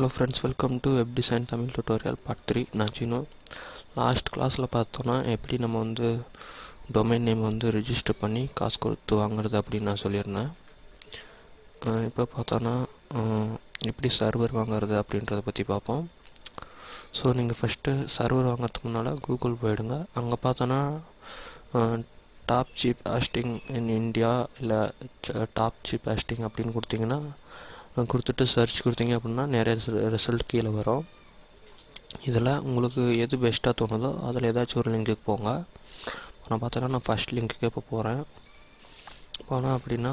Hello friends welcome to web design Tamil tutorial part three நான் சினோ last கிளாஸில் பார்த்தோன்னா எப்படி நம்ம வந்து டொமைன் நேம் வந்து ரிஜிஸ்டர் பண்ணி காசு கொடுத்து வாங்குறது அப்படின்னு நான் சொல்லியிருந்தேன். இப்போ பார்த்தோன்னா எப்படி சர்வர் வாங்குறது அப்படின்றத பற்றி பார்ப்போம். ஸோ நீங்கள் ஃபஸ்ட்டு சர்வர் வாங்குறதுக்கு முன்னால் கூகுள் போயிடுங்க. அங்கே பார்த்தோன்னா top cheap hosting in India இல்லை டாப் சீப் ஹாஸ்டிங் அப்படின்னு கொடுத்தீங்கன்னா கொடுத்துட்டு சர்ச் கொடுத்தீங்க அப்படின்னா நிறைய ரிசல்ட் கீழே வரும். இதில் உங்களுக்கு எது பெஸ்ட்டாக தோணுதோ அதில் ஏதாச்சும் ஒரு லிங்க்குக்கு போங்க. நான் பார்த்தோன்னா நான் ஃபஸ்ட் லிங்க்குக்கு இப்போ போகிறேன் போனால் அப்படின்னா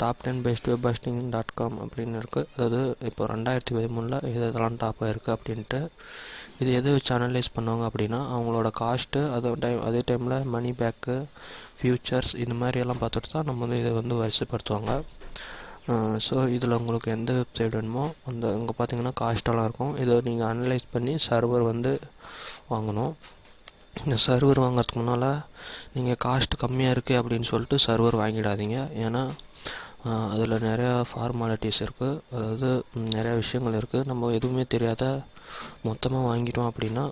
top ten best web hosting dot com அப்படின்னு இருக்குது அதாவது இப்போ ரெண்டாயிரத்தி பதிமூணில் இது இதெல்லாம் டாப்பாக இருக்குது அப்படின்ட்டு. இது எது வச்சு அனலைஸ் பண்ணுவாங்க அப்படின்னா அவங்களோட காஸ்ட்டு அது டைம் அதே டைமில் மணி பேக்கு ஃபியூச்சர்ஸ் இந்த மாதிரி எல்லாம் பார்த்துட்டு தான் நம்ம வந்து இதை வந்து வரிசைப்படுத்துவாங்க. ஸோ இதில் உங்களுக்கு எந்த வெப்சைட் வேணுமோ அந்த அங்கே பார்த்தீங்கன்னா காஸ்ட்டெல்லாம் இருக்கும். இதை நீங்கள் அனலைஸ் பண்ணி சர்வர் வந்து வாங்கணும். இந்த சர்வர் வாங்குறதுக்கு முன்னால் நீங்கள் காஸ்ட் கம்மியாக இருக்குது அப்படின்னு சொல்லிட்டு சர்வர் வாங்கிடாதீங்க. ஏன்னா அதில் நிறையா ஃபார்மாலிட்டிஸ் இருக்குது அதாவது நிறையா விஷயங்கள் இருக்குது நம்ம எதுவுமே தெரியாத மொத்தமாக வாங்கிட்டோம் அப்படின்னா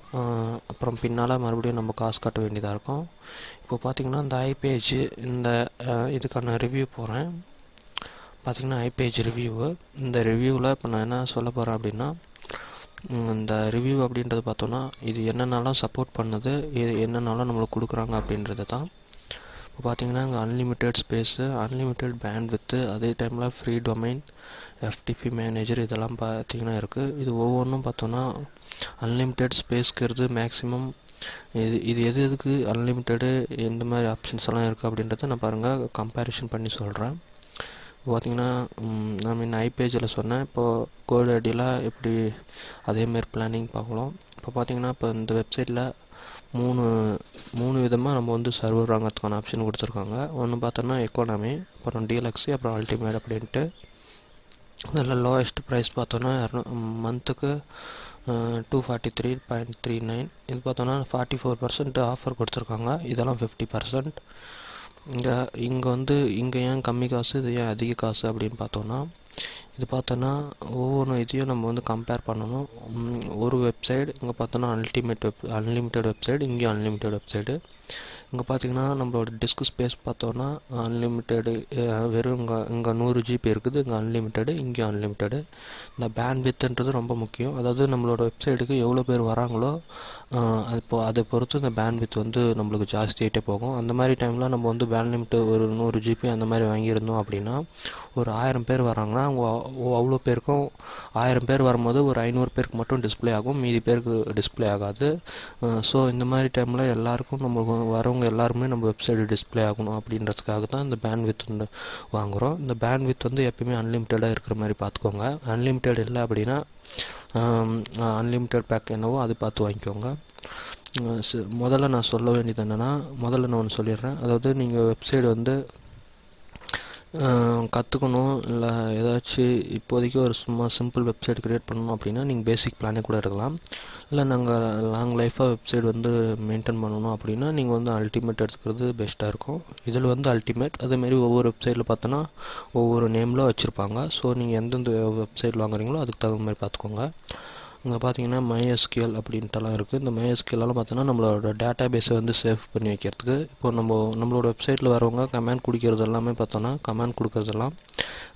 அப்புறம் பின்னால் மறுபடியும் நம்ம காசு கட்ட வேண்டியதாக இருக்கும். இப்போ பார்த்தீங்கன்னா இந்த ஐபேஜ் இந்த இதுக்கான ரிவ்யூ போகிறேன் பார்த்திங்கன்னா ஐபேஜ் ரிவ்யூவு இந்த ரிவ்யூவில் இப்போ நான் என்ன சொல்ல போகிறேன் அப்படின்னா இந்த ரிவ்யூ அப்படின்றது பார்த்தோன்னா இது என்னென்னலாம் சப்போர்ட் பண்ணுது இது என்னென்னலாம் நம்மளுக்கு கொடுக்குறாங்க அப்படின்றது தான். இப்போ பார்த்திங்கன்னா இங்கே unlimited space unlimited bandwidth அதே டைமில் ஃப்ரீ டொமைன் எஃப்டிபி மேனேஜர் இதெல்லாம் பார்த்தீங்கன்னா இருக்குது இது ஒவ்வொன்றும் பார்த்தோன்னா அன்லிமிட்டெட் ஸ்பேஸ்க்கிறது மேக்ஸிமம் இது இது எது எதுக்கு அன்லிமிட்டெடு எந்த மாதிரி ஆப்ஷன்ஸ் எல்லாம் இருக்குது அப்படின்றத நான் பாருங்கள் கம்பேரிஷன் பண்ணி சொல்கிறேன் பார்த்திங்கன்னா நான் முன்ன பேஜில் சொன்னேன். இப்போது கோட் ஐடியில் எப்படி அதேமாரி பிளானிங் பார்க்கலாம் இப்போ பார்த்தீங்கன்னா இப்போ இந்த வெப்சைட்டில் மூணு மூணு விதமாக நம்ம வந்து சர்வர் வாங்கிறதுக்கான ஆப்ஷன் கொடுத்துருக்காங்க. ஒன்று பார்த்தோன்னா எக்கானமி அப்புறம் டீலக்ஸி அப்புறம் அல்டிமேட் அப்படின்ட்டு. அதில் லோவஸ்ட் ப்ரைஸ் பார்த்தோன்னா இரநூ மந்த்துக்கு two forty three point three nine இது பார்த்தோன்னா ஃபார்ட்டி ஃபோர் பர்சன்ட் ஆஃபர் கொடுத்துருக்காங்க. இதெல்லாம் ஃபிஃப்டி பர்சன்ட் இங்கே இங்கே வந்து இங்கே ஏன் கம்மி காசு இது ஏன் அதிக காசு அப்படின்னு பார்த்தோன்னா இது பார்த்தோன்னா ஒவ்வொரு இதையும் நம்ம வந்து கம்பேர் பண்ணணும். ஒரு வெப்சைட் இங்கே பார்த்தோன்னா அல்டிமேட் வெப் அன்லிமிட்டெட் வெப்சைட் இங்கேயும் அன்லிமிட்டெட் வெப்சைட்டு இங்கே பார்த்தீங்கன்னா நம்மளோட டிஸ்க் ஸ்பேஸ் பார்த்தோன்னா அன்லிமிட்டெடு வெறும் இங்கே இங்கே நூறு ஜிபி இருக்குது இங்கே அன்லிமிட்டெடு இங்கேயும் அன்லிமிட்டெடு இந்த பேண்ட் வித்துன்றது ரொம்ப முக்கியம். அதாவது நம்மளோட வெப்சைட்டுக்கு எவ்வளோ பேர் வராங்களோ அது இப்போ அதை பொறுத்து இந்த பேண்ட் வித் வந்து நம்மளுக்கு ஜாஸ்தியாகிட்டே போகும். அந்த மாதிரி டைமில் நம்ம வந்து பேண்ட் லிமிட்டு ஒரு நூறு ஜிபி அந்த மாதிரி வாங்கியிருந்தோம் அப்படின்னா ஒரு ஆயிரம் பேர் வராங்கன்னா அவங்க அவ்வளோ பேருக்கும் ஆயிரம் பேர் வரும்போது ஒரு ஐநூறு பேருக்கு மட்டும் டிஸ்பிளே ஆகும். மீதி பேருக்கு டிஸ்பிளே ஆகாது. ஸோ இந்த மாதிரி டைமில் எல்லாருக்கும் நம்ம வரவங்க எல்லாருமே நம்ம வெப்சைட்டு டிஸ்பிளே ஆகணும் அப்படின்றதுக்காக தான் இந்த பேண்ட் வித் வந்து வாங்குகிறோம் இந்த பேண்ட் வித் வந்து எப்பயுமே அன்லிமிட்டடாக இருக்கிற மாதிரி பார்த்துக்கோங்க. அன்லிமிட்டெட் இல்லை அப்படின்னா அன்லிமிட்டெட் பேக் என்னவோ அது பார்த்து வாங்கிக்கோங்க. முதல்ல நான் சொல்ல வேண்டியது என்னென்னா முதல்ல நான் ஒன்று சொல்லிடுறேன். அதாவது நீங்கள் வெப்சைட் வந்து கற்றுக்கணும் இல்லை ஏதாச்சும் இப்போதைக்கு ஒரு சும்மா சிம்பிள் வெப்சைட் க்ரியேட் பண்ணணும் அப்படின்னா நீங்கள் பேசிக் பிளானே கூட இருக்கலாம். இல்லை நாங்கள் லாங் லைஃபாக வெப்சைட் வந்து மெயின்டைன் பண்ணணும் அப்படின்னா நீங்கள் வந்து அல்டிமேட் எடுத்துக்கிறது பெஸ்ட்டாக இருக்கும். இதில் வந்து அல்டிமேட் அதேமாரி ஒவ்வொரு வெப்சைட்டில் பார்த்தோன்னா ஒவ்வொரு நேமில் வச்சுருப்பாங்க. ஸோ நீங்கள் எந்தெந்த வெப்சைட் வாங்குறீங்களோ அதுக்கு தகுந்த மாதிரி பார்த்துக்கோங்க இங்கே பார்த்தீங்கன்னா மைஎஸ்கியூஎல் அப்படின்ட்டுலாம் இருக்குது இந்த மைஎஸ்கியூஎல்லாம் பார்த்தோன்னா நம்மளோட டேட்டா பேஸை வந்து சேவ் பண்ணி வைக்கிறதுக்கு இப்போ நம்ம நம்மளோட வெப்சைட்டில் வரவங்க கமெண்ட் கொடுக்கறது எல்லாமே பார்த்தோன்னா கமெண்ட் கொடுக்கறதெல்லாம்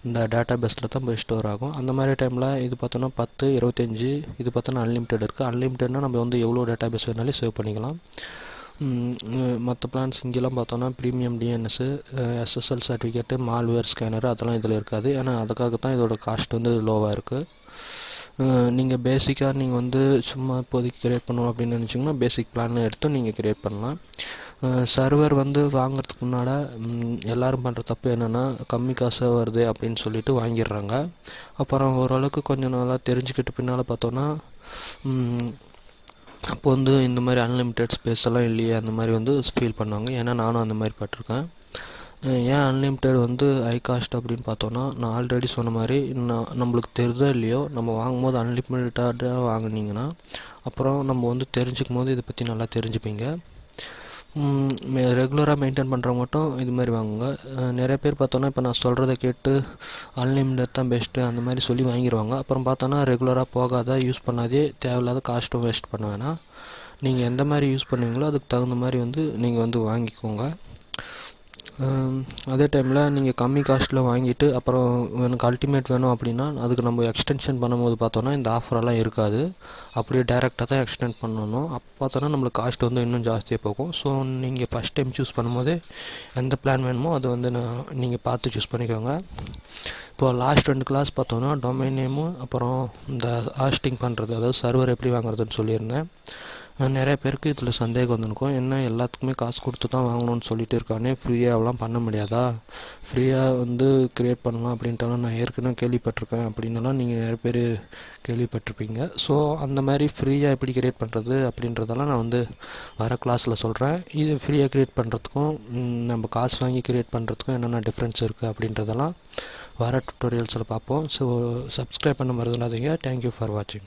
இந்த டேட்டா பேஸில் தான் போய் ஸ்டோர் ஆகும். அந்த மாதிரி டைமில் இது பார்த்தோன்னா பத்து இருபத்தஞ்சி இது பார்த்தோன்னா அன்லிமிட்டெட் இருக்குது அன்லிமிட்டட்னா நம்ம வந்து எவ்வளோ டேட்டா பேஸ் வேணாலும் சேவ் பண்ணிக்கலாம். மற்ற பிளான்ஸ் இங்கெல்லாம் பார்த்தோன்னா premium DNS SSL certificate malware scanner அதெல்லாம் இதில் இருக்காது. ஏன்னா அதுக்காக தான் இதோட காஸ்ட் வந்து லோவாக இருக்குது நீங்கள் பேசிக்காக நீங்கள் வந்து சும்மா இப்போதைக்கு க்ரியேட் பண்ணணும் அப்படின்னு நினச்சிங்கன்னா பேசிக் பிளான் எடுத்து நீங்கள் க்ரியேட் பண்ணலாம். சர்வர் வந்து வாங்குறதுக்கு முன்னால் எல்லோரும் பண்ணுற தப்பு என்னென்னா கம்மி காசாக வருது அப்படின்னு சொல்லிட்டு வாங்கிடுறாங்க. அப்புறம் ஓரளவுக்கு கொஞ்சம் நாளாக தெரிஞ்சுக்கிட்டு பின்னால் பார்த்தோன்னா அப்போ வந்து இந்த மாதிரி அன்லிமிட்டெட் ஸ்பேஸ் எல்லாம் இல்லையே அந்த மாதிரி வந்து ஃபீல் பண்ணுவாங்க. ஏன்னா நானும் அந்த மாதிரி பட்டிருக்கேன். ஏன் அன்லிமிட்டெட் வந்து ஹை காஸ்ட் அப்படின்னு பார்த்தோன்னா நான் ஆல்ரெடி சொன்ன மாதிரி நான் நம்மளுக்கு தெரிதோ இல்லையோ நம்ம வாங்கும்போது அன்லிமிட்டடாக வாங்கினீங்கன்னா அப்புறம் நம்ம வந்து தெரிஞ்சுக்கும் போது இதை பற்றி நல்லா தெரிஞ்சுப்பீங்க. ரெகுலராக மெயின்டைன் பண்ணுறவங்க மட்டும் இது மாதிரி வாங்குங்க. நிறைய பேர் பார்த்தோன்னா இப்போ நான் சொல்கிறத கேட்டு அன்லிமிட்டட் தான் பெஸ்ட்டு அந்த மாதிரி சொல்லி வாங்கிடுவாங்க அப்புறம் பார்த்தோன்னா ரெகுலராக போகாத யூஸ் பண்ணாதே தேவையில்லாத காஸ்ட்டும் வேஸ்ட் பண்ண வேணாம். நீங்கள் எந்த மாதிரி யூஸ் பண்ணுவீங்களோ அதுக்கு தகுந்த மாதிரி வந்து நீங்கள் வந்து வாங்கிக்கோங்க. அதே டைமில் நீங்கள் கம்மி காஸ்ட்டில் வாங்கிட்டு அப்புறம் எனக்கு அல்டிமேட் வேணும் அப்படின்னா அதுக்கு நம்ம எக்ஸ்டென்ஷன் பண்ணும்போது பார்த்தோன்னா இந்த ஆஃபரெல்லாம் இருக்காது. அப்படியே டேரெக்டாக தான் எக்ஸ்டெண்ட் பண்ணணும். அப்போ பார்த்தோன்னா நம்மளுக்கு காஸ்ட் வந்து இன்னும் ஜாஸ்தியாக போகும். ஸோ நீங்கள் ஃபஸ்ட் டைம் சூஸ் பண்ணும்போதே எந்த பிளான் வேணுமோ அது வந்து நான் நீங்கள் பார்த்து சூஸ் பண்ணிக்கோங்க. இப்போ லாஸ்ட் ரெண்டு கிளாஸ் பார்த்தோன்னா டொமைன் நேமு அப்புறம் இந்த ஹாஸ்டிங் பண்ணுறது அதாவது சர்வர் எப்படி வாங்குறதுன்னு சொல்லியிருந்தேன். நிறைய பேருக்கு இதில் சந்தேகம் வந்துருக்கும். என்ன எல்லாத்துக்குமே காசு கொடுத்து தான் வாங்கணும்னு சொல்லிட்டு இருக்கானே ஃப்ரீயாகலாம் பண்ண முடியாதா? ஃப்ரீயாக வந்து க்ரியேட் பண்ணலாம் அப்படின்ட்டுலாம் நான் ஏற்கனவே கேள்விப்பட்டிருக்கேன் அப்படின்னலாம் நீங்கள் நிறைய பேர் கேள்விப்பட்டிருப்பீங்க. ஸோ அந்த மாதிரி ஃப்ரீயாக எப்படி க்ரியேட் பண்ணுறது அப்படின்றதெல்லாம் நான் வந்து வர கிளாஸில் சொல்கிறேன் இது ஃப்ரீயாக க்ரியேட் பண்ணுறதுக்கும் நம்ம காசு வாங்கி க்ரியேட் பண்ணுறதுக்கும் என்னென்ன டிஃப்ரென்ஸ் இருக்குது அப்படின்றதெல்லாம் வர டுட்டோரியல்ஸில் பார்ப்போம். ஸோ சப்ஸ்கிரைப் பண்ண மறந்துடாதீங்க. தேங்க்யூ ஃபார் வாட்சிங்